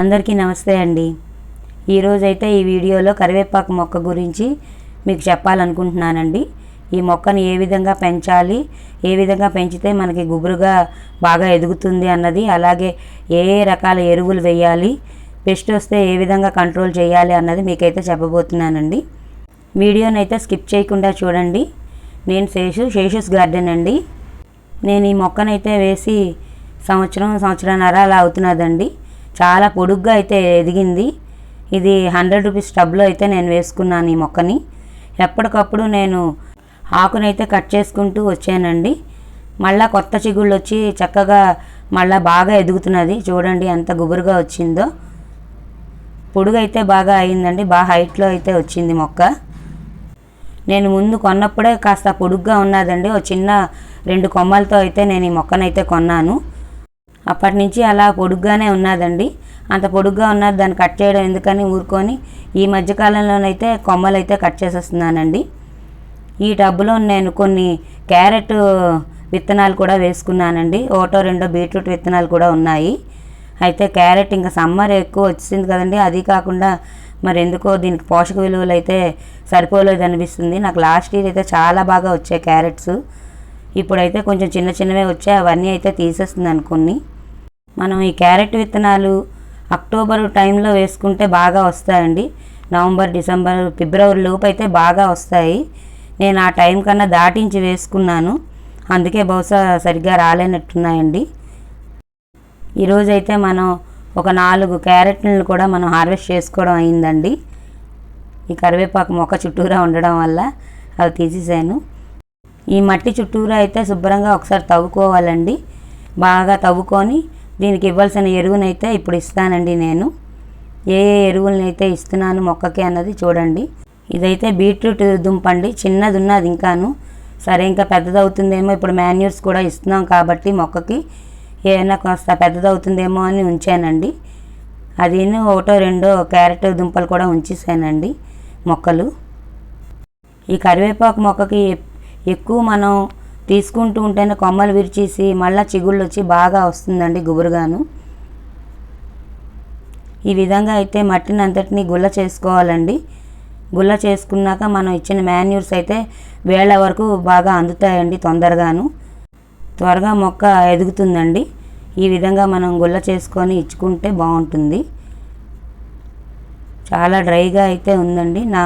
అందరికీ నమస్తే అండి. ఈరోజైతే ఈ వీడియోలో కరివేపాకు మొక్క గురించి మీకు చెప్పాలనుకుంటున్నానండి. ఈ మొక్కని ఏ విధంగా పెంచాలి ఏ విధంగా పెంచితే మనకి గుబురుగా బాగా ఎదుగుతుంది అన్నది అలాగే ఏ ఏ రకాల ఎరువులు వేయాలి పెస్ట్ వస్తే ఏ విధంగా కంట్రోల్ చేయాలి అన్నది మీకైతే చెప్పబోతున్నానండి. వీడియోని అయితే స్కిప్ చేయకుండా చూడండి. నేను శేషు శేషుస్ గార్డెన్ అండి. నేను ఈ మొక్కనైతే వేసి సంవత్సరం సంవత్సరంన్నర అలా అవుతున్నదండి. చాలా పొడుగ్గా అయితే ఎదిగింది. ఇది హండ్రెడ్ రూపీస్ టబ్లో అయితే నేను వేసుకున్నాను ఈ మొక్కని. ఎప్పటికప్పుడు నేను ఆకునైతే కట్ చేసుకుంటూ వచ్చానండి. మళ్ళా కొత్త చిగుళ్ళు వచ్చి చక్కగా మళ్ళా బాగా ఎదుగుతున్నది. చూడండి ఎంత గుబురుగా వచ్చిందో. పొడుగైతే బాగా అయిందండి. బాగా హైట్లో అయితే వచ్చింది మొక్క. నేను ముందు కొన్నప్పుడే కాస్త పొడుగ్గా ఉన్నదండి. ఓ చిన్న రెండు కొమ్మలతో అయితే నేను ఈ మొక్కనైతే కొన్నాను. అప్పటి నుంచి అలా పొడుగ్గానే ఉన్నదండి. అంత పొడుగ్గా ఉన్నది దాన్ని కట్ చేయడం ఎందుకని ఊరుకొని ఈ మధ్యకాలంలోనైతే కొమ్మలు అయితే కట్ చేసేస్తున్నానండి. ఈ టబ్బులో నేను కొన్ని క్యారెట్ విత్తనాలు కూడా వేసుకున్నానండి. ఒకటో రెండో బీట్రూట్ విత్తనాలు కూడా ఉన్నాయి. అయితే క్యారెట్ ఇంకా సమ్మర్ ఎక్కువ వచ్చింది కదండి. అది కాకుండా మరి ఎందుకో దీనికి పోషక విలువలు అయితే సరిపోలేదు అనిపిస్తుంది. నాకు లాస్ట్ ఇయర్ అయితే చాలా బాగా వచ్చాయి క్యారెట్స్. ఇప్పుడైతే కొంచెం చిన్న చిన్నవే వచ్చాయి. అవన్నీ అయితే తీసేస్తుంది కొన్ని. మనం ఈ క్యారెట్ విత్తనాలు అక్టోబర్ టైంలో వేసుకుంటే బాగా వస్తాయండి. నవంబర్ డిసెంబర్ ఫిబ్రవరి లోపు అయితే బాగా వస్తాయి. నేను ఆ టైం కన్నా దాటించి వేసుకున్నాను. అందుకే బహుశా సరిగ్గా రాలేనట్టున్నాయండి. ఈరోజైతే మనం ఒక నాలుగు క్యారెట్లను కూడా మనం హార్వెస్ట్ చేసుకోవడం అయిందండి. ఈ కరివేపాకు మొక్క చుట్టూరా ఉండడం వల్ల అవి తీసేసాను. ఈ మట్టి చుట్టూరా అయితే శుభ్రంగా ఒకసారి తవ్వుకోవాలండి. బాగా తవ్వుకొని దీనికి ఇవ్వాల్సిన ఎరువునైతే ఇప్పుడు ఇస్తానండి నేను. ఏ ఏ ఎరువులనైతే అయితే ఇస్తున్నాను మొక్కకి అన్నది చూడండి. ఇదైతే బీట్రూట్ దుంప అండి. చిన్నది ఉన్నది ఇంకాను. సరే ఇంకా పెద్దదవుతుందేమో ఇప్పుడు మాన్యూర్స్ కూడా ఇస్తున్నాం కాబట్టి మొక్కకి. ఏమైనా కాస్త పెద్దదవుతుందేమో అని ఉంచానండి. అది ఒకటో రెండో క్యారెట్ దుంపలు కూడా ఉంచేసానండి మొక్కలు. ఈ కరివేపాకు మొక్కకి ఎక్కువ మనం తీసుకుంటూ ఉంటేనే కొమ్మలు విరిచేసి మళ్ళీ చిగుళ్ళు వచ్చి బాగా వస్తుందండి గుబురుగాను. ఈ విధంగా అయితే మట్టిని అంతటిని గుల్ల చేసుకోవాలండి. గుల్ల చేసుకున్నాక మనం ఇచ్చిన మాన్యూర్స్ అయితే వేళ్ళ వరకు బాగా అందుతాయండి తొందరగాను. త్వరగా మొక్క ఎదుగుతుందండి. ఈ విధంగా మనం గుల్ల చేసుకొని ఇచ్చుకుంటే బాగుంటుంది. చాలా డ్రైగా అయితే ఉందండి. నా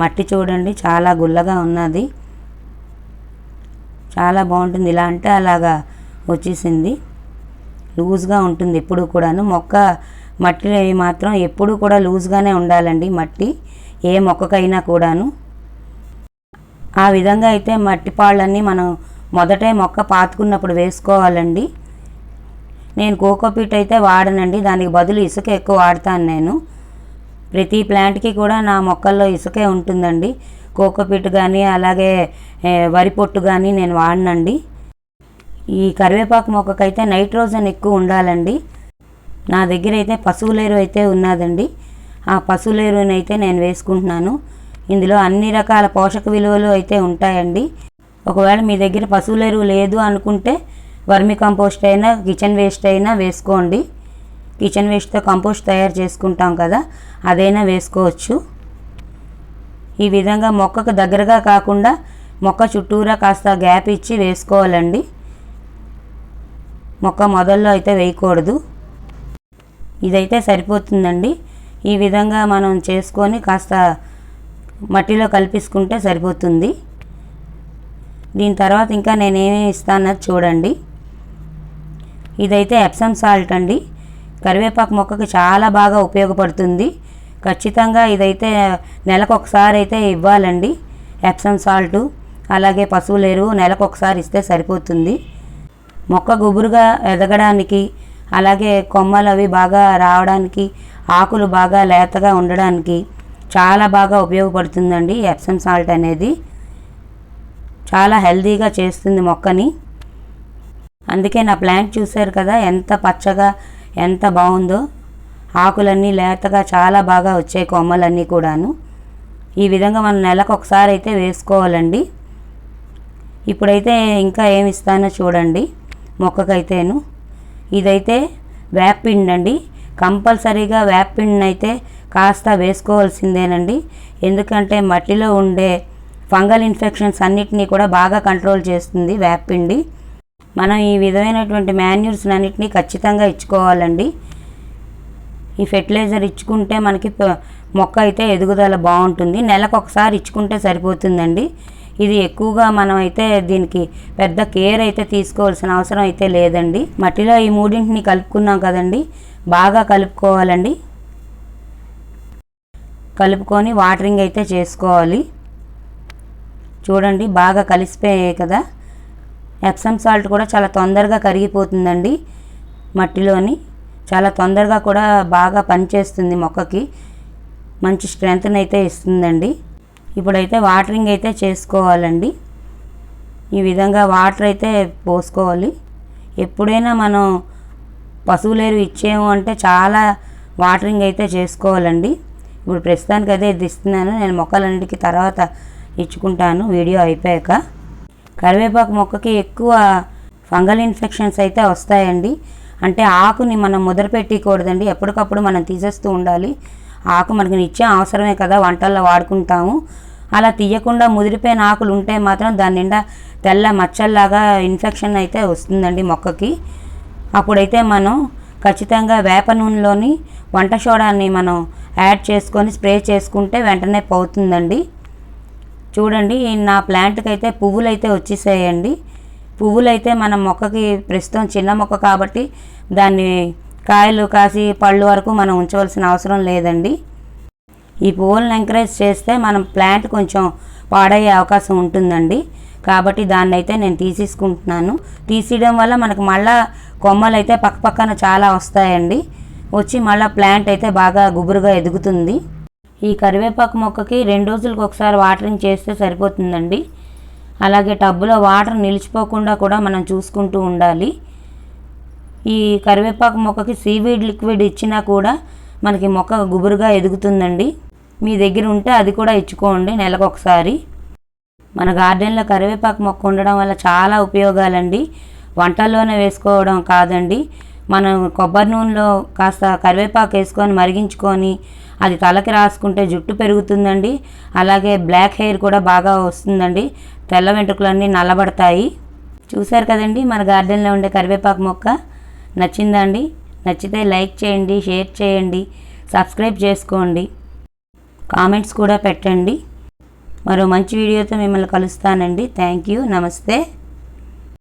మట్టి చూడండి చాలా గుల్లగా ఉన్నది. చాలా బాగుంటుంది. ఇలా అంటే అలాగా వచ్చేసింది. లూజ్గా ఉంటుంది ఎప్పుడు కూడాను. మొక్క మట్టి మాత్రం ఎప్పుడు కూడా లూజ్గానే ఉండాలండి మట్టి. ఏ మొక్కకైనా కూడాను. ఆ విధంగా అయితే మట్టి పాళ్ళన్నీ మనం మొదటే మొక్క పాతుకున్నప్పుడు వేసుకోవాలండి. నేను కోకోపీట్ అయితే వాడనండి. దానికి బదులు ఇసుక ఎక్కువ వాడతాను నేను. ప్రతి ప్లాంట్కి కూడా నా మొక్కల్లో ఇసుకే ఉంటుందండి. కోకోపీట్ కానీ అలాగే వరి పొట్టు కానీ నేను వాడనండి. ఈ కరివేపాకు మొక్కకైతే నైట్రోజన్ ఎక్కువ ఉండాలండి. నా దగ్గర అయితే పశువులేరు అయితే ఉన్నదండి. ఆ పశువులేరుని అయితే నేను వేసుకుంటున్నాను. ఇందులో అన్ని రకాల పోషక విలువలు అయితే ఉంటాయండి. ఒకవేళ మీ దగ్గర పశువులేరు లేదు అనుకుంటే వర్మి కంపోస్ట్ అయినా కిచెన్ వేస్ట్ అయినా వేసుకోండి. కిచెన్ వేస్ట్తో కంపోస్ట్ తయారు చేసుకుంటాం కదా అదైనా వేసుకోవచ్చు. ఈ విధంగా మొక్కకు దగ్గరగా కాకుండా మొక్క చుట్టూరా కాస్త గ్యాప్ ఇచ్చి వేసుకోవాలండి. మొక్క మొదల్లో అయితే వేయకూడదు. ఇదైతే సరిపోతుందండి. ఈ విధంగా మనం చేసుకొని కాస్త మట్టిలో కలిపేసుకుంటే సరిపోతుంది. దీని తర్వాత ఇంకా నేనేమేమి ఇస్తానది చూడండి. ఇదైతే ఎప్సమ్ సాల్ట్ అండి. కరివేపాకు మొక్కకి చాలా బాగా ఉపయోగపడుతుంది. ఖచ్చితంగా ఇదైతే నెలకు ఒకసారి అయితే ఇవ్వాలండి. ఎప్సమ్ సాల్ట్ అలాగే పశువుల ఎరువు నెలకు ఒకసారి ఇస్తే సరిపోతుంది. మొక్క గుబురుగా ఎదగడానికి అలాగే కొమ్మలు అవి బాగా రావడానికి ఆకులు బాగా లేతగా ఉండడానికి చాలా బాగా ఉపయోగపడుతుందండి ఎప్సమ్ సాల్ట్ అనేది. చాలా హెల్దీగా చేస్తుంది మొక్కని. అందుకే నా ప్లాంట్ చూశారు కదా ఎంత పచ్చగా ఎంత బాగుందో. ఆకులన్నీ లేతగా చాలా బాగా వచ్చాయి కొమ్మలన్నీ కూడాను. ఈ విధంగా మనం నెలకు ఒకసారి అయితే వేసుకోవాలండి. ఇప్పుడైతే ఇంకా ఏమి ఇస్తానో చూడండి మొక్కకైతేను. ఇదైతే వేపిండి అండి కంపల్సరీగా వేపిండిని అయితే కాస్త వేసుకోవాల్సిందేనండి. ఎందుకంటే మట్టిలో ఉండే ఫంగల్ ఇన్ఫెక్షన్స్ అన్నిటినీ కూడా బాగా కంట్రోల్ చేస్తుంది వేపిండి మనం ఈ విధమైనటువంటి మాన్యూర్స్ అన్నిటినీ ఖచ్చితంగా ఇచ్చుకోవాలండి. ఈ ఫెర్టిలైజర్ ఇచ్చుకుంటే మనకి మొక్క అయితే ఎదుగుదల బాగుంటుంది. నెలకు ఒకసారి ఇచ్చుకుంటే సరిపోతుందండి. ఇది ఎక్కువగా మనం అయితే దీనికి పెద్ద కేర్ అయితే తీసుకోవాల్సిన అవసరం అయితే లేదండి. మట్టిలో ఈ మూడింటిని కలుపుకున్నాం కదండి. బాగా కలుపుకోవాలండి. కలుపుకొని వాటరింగ్ అయితే చేసుకోవాలి. చూడండి బాగా కలిసిపోయాయి కదా. ఎప్సమ్ సాల్ట్ కూడా చాలా తొందరగా కరిగిపోతుందండి మట్టిలోని. చాలా తొందరగా కూడా బాగా పనిచేస్తుంది మొక్కకి. మంచి స్ట్రెంగ్త్ని అయితే ఇస్తుందండి. ఇప్పుడైతే వాటరింగ్ అయితే చేసుకోవాలండి. ఈ విధంగా వాటర్ అయితే పోసుకోవాలి. ఎప్పుడైనా మనం పశువులేరు ఇచ్చేము అంటే చాలా వాటరింగ్ అయితే చేసుకోవాలండి. ఇప్పుడు ప్రస్తుతానికి అదే ఇది ఇస్తున్నాను. నేను మొక్కలన్నిటికీ తర్వాత ఇచ్చుకుంటాను. వీడియో అయిపోయాక. కరివేపాకు మొక్కకి ఎక్కువ ఫంగల్ ఇన్ఫెక్షన్స్ అయితే వస్తాయండి. అంటే ఆకుని మనం ముద్ర పెట్టకూడదండి ఎప్పటికప్పుడు మనం తీసేస్తూ ఉండాలి. ఆకు మనకి నిత్యం అవసరమే కదా వంటల్లో వాడుకుంటాము. అలా తీయకుండా ముదిరిపోయిన ఆకులు ఉంటే మాత్రం దాని నిండా తెల్ల మచ్చల్లాగా ఇన్ఫెక్షన్ అయితే వస్తుందండి మొక్కకి. అప్పుడైతే మనం ఖచ్చితంగా వేప నూనెలోని వంట సోడాన్ని మనం యాడ్ చేసుకొని స్ప్రే చేసుకుంటే వెంటనే పోతుందండి. చూడండి నా ప్లాంట్కి అయితే పువ్వులు అయితే వచ్చేసాయండి. పువ్వులైతే మన మొక్కకి ప్రస్తుతం చిన్న మొక్క కాబట్టి దాన్ని కాయలు కాసి పళ్ళు వరకు మనం ఉంచవలసిన అవసరం లేదండి. ఈ పువ్వులను ఎంకరేజ్ చేస్తే మనం ప్లాంట్ కొంచెం పాడయ్యే అవకాశం ఉంటుందండి. కాబట్టి దాన్ని అయితే నేను తీసేసుకుంటున్నాను. తీసేయడం వల్ల మనకు మళ్ళా కొమ్మలు అయితే పక్కపక్కన చాలా వస్తాయండి. వచ్చి మళ్ళీ ప్లాంట్ అయితే బాగా గుబురుగా ఎదుగుతుంది. ఈ కరివేపాకు మొక్కకి రెండు రోజులకు ఒకసారి వాటరింగ్ చేస్తే సరిపోతుందండి. అలాగే టబ్బులో వాటర్ నిలిచిపోకుండా కూడా మనం చూసుకుంటూ ఉండాలి. ఈ కరివేపాకు మొక్కకి సీవీడ్ లిక్విడ్ ఇచ్చినా కూడా మనకి మొక్క గుబురుగా ఎదుగుతుందండి. మీ దగ్గర ఉంటే అది కూడా ఇచ్చుకోండి నెలకు ఒకసారి. మన గార్డెన్లో కరివేపాకు మొక్క ఉండడం వల్ల చాలా ఉపయోగాలండి. వంటల్లోనే వేసుకోవడం కాదండి. మనం కొబ్బరి నూనెలో కాస్త కరివేపాకు వేసుకొని మరిగించుకొని అది తలకి రాసుకుంటే జుట్టు పెరుగుతుందండి. అలాగే బ్లాక్ హెయిర్ కూడా బాగా వస్తుందండి. తెల్ల వెంట్రుకలన్నీ నల్లబడతాయి. చూశారు కదండి మన గార్డెన్లో ఉండే కరివేపాకు మొక్క నచ్చిందా అండి నచ్చితే లైక్ చేయండి షేర్ చేయండి సబ్స్క్రైబ్ చేసుకోండి. కామెంట్స్ కూడా పెట్టండి. మరో మంచి వీడియోతో మిమ్మల్ని కలుస్తానండి. థ్యాంక్ యూ నమస్తే.